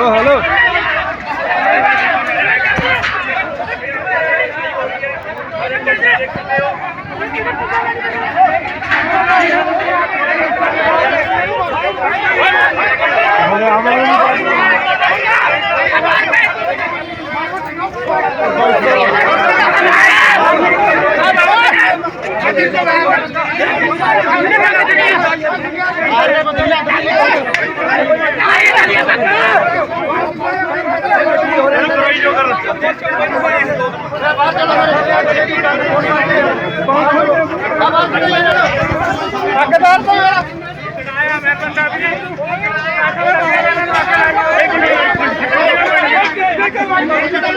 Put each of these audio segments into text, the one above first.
ও hello. আমার ਕਰਦਾ ਹਾਂ ਮੈਂ ਬੰਦਾ ਵੀ ਆਇਆ ਮੈਂ ਬੰਦਾ ਵੀ ਆਇਆ ਇੱਕ ਮਿੰਟ ਇੱਕ ਮਿੰਟ ਇੱਕ ਮਿੰਟ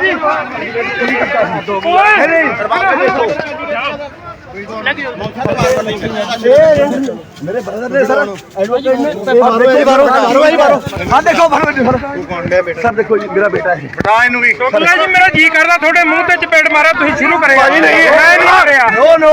ਜੀ ਓਏ ਮੇਰੇ ਬ੍ਰਦਰ ਨੇ ਸਰ ਐਡਵੋਕੇਟ ਨੇ ਤੇ ਬਾਰੋ ਜੀ ਬਾਰੋ ਬਾਰੋ ਭਾਈ ਬਾਰੋ ਹਾਂ ਦੇਖੋ ਬਾਰੋ ਜੀ ਬਾਰੋ ਸਰ ਦੇਖੋ ਜੀ। ਮੇਰਾ ਬੇਟਾ ਹੈ ਬਟਾ ਇਹਨੂੰ ਵੀ ਮੁਕਲਾ ਜੀ ਮੇਰਾ ਜੀ ਕਰਦਾ ਤੁਹਾਡੇ ਮੂੰਹ ਤੇ ਚਪੇੜ ਮਾਰਾ ਤੁਸੀਂ ਸ਼ੁਰੂ ਕਰਿਆ। ਭਾਜੀ ਨਹੀਂ। ਮੈਂ ਨਹੀਂ ਮਾਰਿਆ। ਨੋ ਨੋ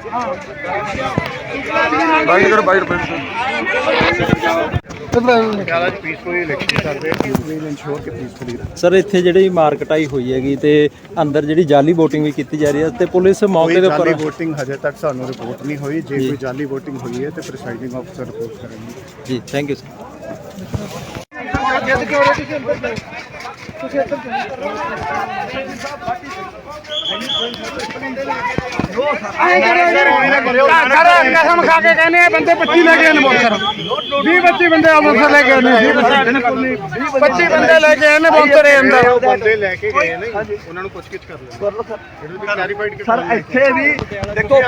ਕਰੋ ਸਰ ਇੱਥੇ ਜਿਹੜੀ ਮਾਰਕਟਾਈ ਹੋਈ ਹੈਗੀ ਤੇ ਅੰਦਰ ਜਿਹੜੀ ਜਾਲੀ VOTING ਵੀ ਕੀਤੀ ਜਾ ਰਹੀ ਹੈ ਤੇ ਪੁਲਿਸ ਮੌਕੇ ਦੇ ਜਾਲੀ ਉੱਪਰ VOTING ਹਜੇ ਤੱਕ ਸਾਨੂੰ ਰਿਪੋਰਟ ਨਹੀਂ ਹੋਈ। ਜੇ ਕੋਈ ਜਾਲੀ VOTING ਹੋਈ ਹੈ ਤੇ ਪ੍ਰੀਸਾਈਡਿੰਗ ਅਫਸਰ ਰਿਪੋਰਟ ਕਰਨਗੇ। ਜੀ ਥੈਂਕ ਯੂ ਸਰ ਸਾਰਾ ਕਸਮ ਖਾ ਕੇ ਕਹਿੰਦੇ ਆ ਬੰਦੇ 25 ਲੈ ਕੇ ਆਏ ਨੇ ਬੌਂਸਰ 20 25 ਬੰਦੇ ਅੰਮ੍ਰਿਤਸਰ ਲੈ ਕੇ ਆਏ ਨੇ 25 ਬੰਦੇ ਲੈ ਕੇ ਆਏ ਨੇ ਬੌਂਸਰ ਦੇ ਅੰਦਰ ਬੰਦੇ ਲੈ ਕੇ ਗਏ ਨੇ ਉਹਨਾਂ ਨੂੰ ਪੁੱਛਗਿੱਛ ਕਰ ਲੈਣਾ ਸਰ ਇੱਥੇ ਵੀ ਦੇਖੋ